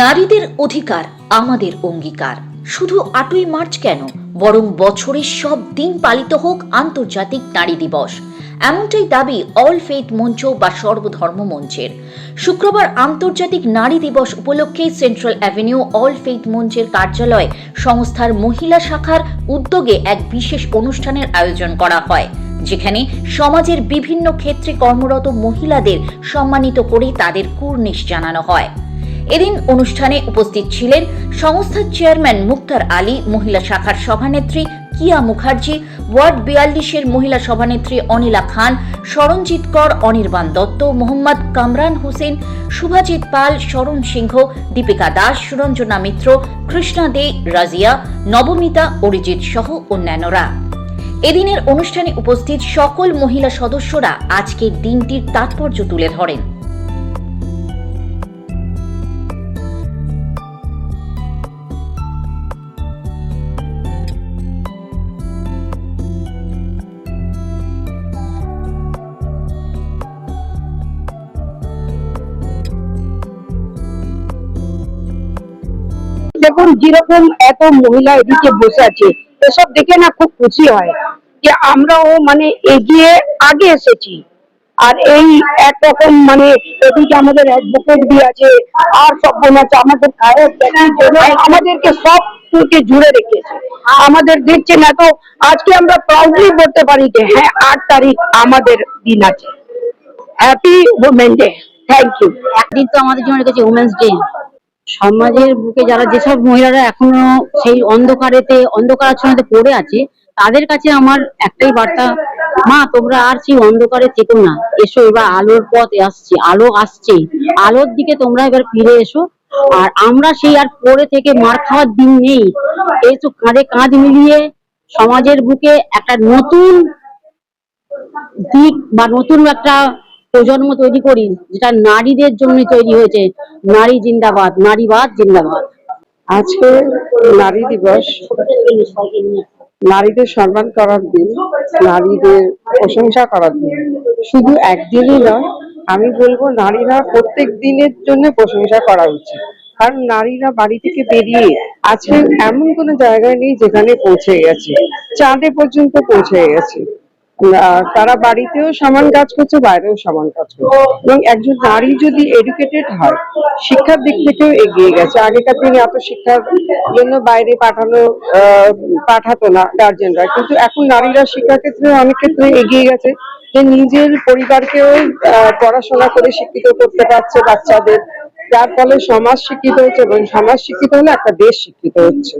নারীদের অধিকার আমাদের অঙ্গীকার। শুধু আটই মার্চ কেন? বরং বছরের সব দিন পালিত হোক আন্তর্জাতিক নারী দিবস। এমনটাই দাবি অল ফেথ মঞ্চ বা সর্বধর্ম মঞ্চের। শুক্রবার আন্তর্জাতিক নারী দিবস উপলক্ষে সেন্ট্রাল অ্যাভিনিউ অল ফেথ মঞ্চের কার্যালয়ে সংস্থার মহিলা শাখার উদ্যোগে এক বিশেষ অনুষ্ঠানের আয়োজন করা হয়, যেখানে সমাজের বিভিন্ন ক্ষেত্রে কর্মরত মহিলাদের সম্মানিত করে তাদের কুর্নিশ জানানো হয়। এদিন অনুষ্ঠানে উপস্থিত ছিলেন সংস্থার চেয়ারম্যান মুক্তার আলী, মহিলা শাখার সভানেত্রী কিয়া মুখার্জি, ওয়ার্ড বিয়াল্লিশের মহিলা সভানেত্রী অনিলা খান সরণজিৎ কর, অনির্বাণ দত্ত, মোহাম্মদ কামরান হোসেন, শুভাজিৎ পাল, শরণ সিংহ, দীপিকা দাস সুরঞ্জনা মিত্র, কৃষ্ণা দে, রাজিয়া নবমিতা অরিজিৎ সহ অন্যান্যরা। এদিনের অনুষ্ঠানে উপস্থিত সকল মহিলা সদস্যরা আজকের দিনটির তাৎপর্য তুলে ধরেন। দেখুন, যেরকম এত মহিলা এদিকে বসে আছে, এসব দেখে না খুব খুশি হয় যে আমরাও মানে এগিয়ে আগে এসেছি। আর এই একরকম মানে এদিকে আমাদের অ্যাডভোকেট দিয়ে আছে, আর সব বোন আছে, আমাদের আমাদেরকে সব কে জুড়ে রেখেছে। আমাদের দেখছেন এত, আজকে আমরা প্রাউডলি বলতে পারি যে হ্যাঁ আট তারিখ আমাদের দিন আছে। Happy women day thank you একদিন তো আমাদের জন্য রেখেছে উমেন্স ডে সমাজের বুকে যারা যেসব মহিলারা এখনও সেই অন্ধকারেতে অন্ধকার অন্ধকারাচ্ছন্নতে পড়ে আছে, তাদের কাছে আমার একটাই বার্তা, মা, তোমরা আর সেই অন্ধকারে থেকো না। এসো এবার আলোর পথ আসছে, আলো আসছে। আলোর দিকে তোমরা এবার ফিরে এসো। আর আমরা সেই আর পড়ে থেকে মার খাওয়ার দিন নেই। এসো কাঁধে কাঁধ মিলিয়ে সমাজের বুকে একটা নতুন দিক বা নতুন একটা প্রজন্ম তৈরি করি, যেটা নারীদের জন্য তৈরি হয়েছে। নারী জিন্দাবাদ, নারীবাদ জিন্দাবাদ। আজকে নারী দিবস। নারীদের সম্মান করার দিন, নারীদের প্রশংসা করার দিন। শুধু একদিনই নয়, আমি বলব নারীরা প্রত্যেক দিনের জন্য প্রশংসা করা উচিত। কারণ নারীরা বাড়ি থেকে বেরিয়ে আজকে এমন কোনো জায়গায় নেই যেখানে পৌঁছে গেছে। চাঁদে পর্যন্ত পৌঁছে গেছে। তারা বাড়িতেও সমান কাজ করছে, বাইরেও সমান কাজ করছে। এবং একজন নারী যদি এডুকেটেড হয়, শিক্ষার দিক থেকেও এগিয়ে গেছে। আগেকার দিনে এত শিক্ষার জন্য বাইরে পাঠানো পাঠাতো না গার্জেনরা কিন্তু এখন নারীরা শিক্ষা ক্ষেত্রে অনেক ক্ষেত্রে এগিয়ে গেছে যে নিজের পরিবারকেও পড়াশোনা করে শিক্ষিত করতে পারছে বাচ্চাদের। যার ফলে সমাজ শিক্ষিত হচ্ছে এবং সমাজ শিক্ষিত হলে একটা দেশ শিক্ষিত হচ্ছে।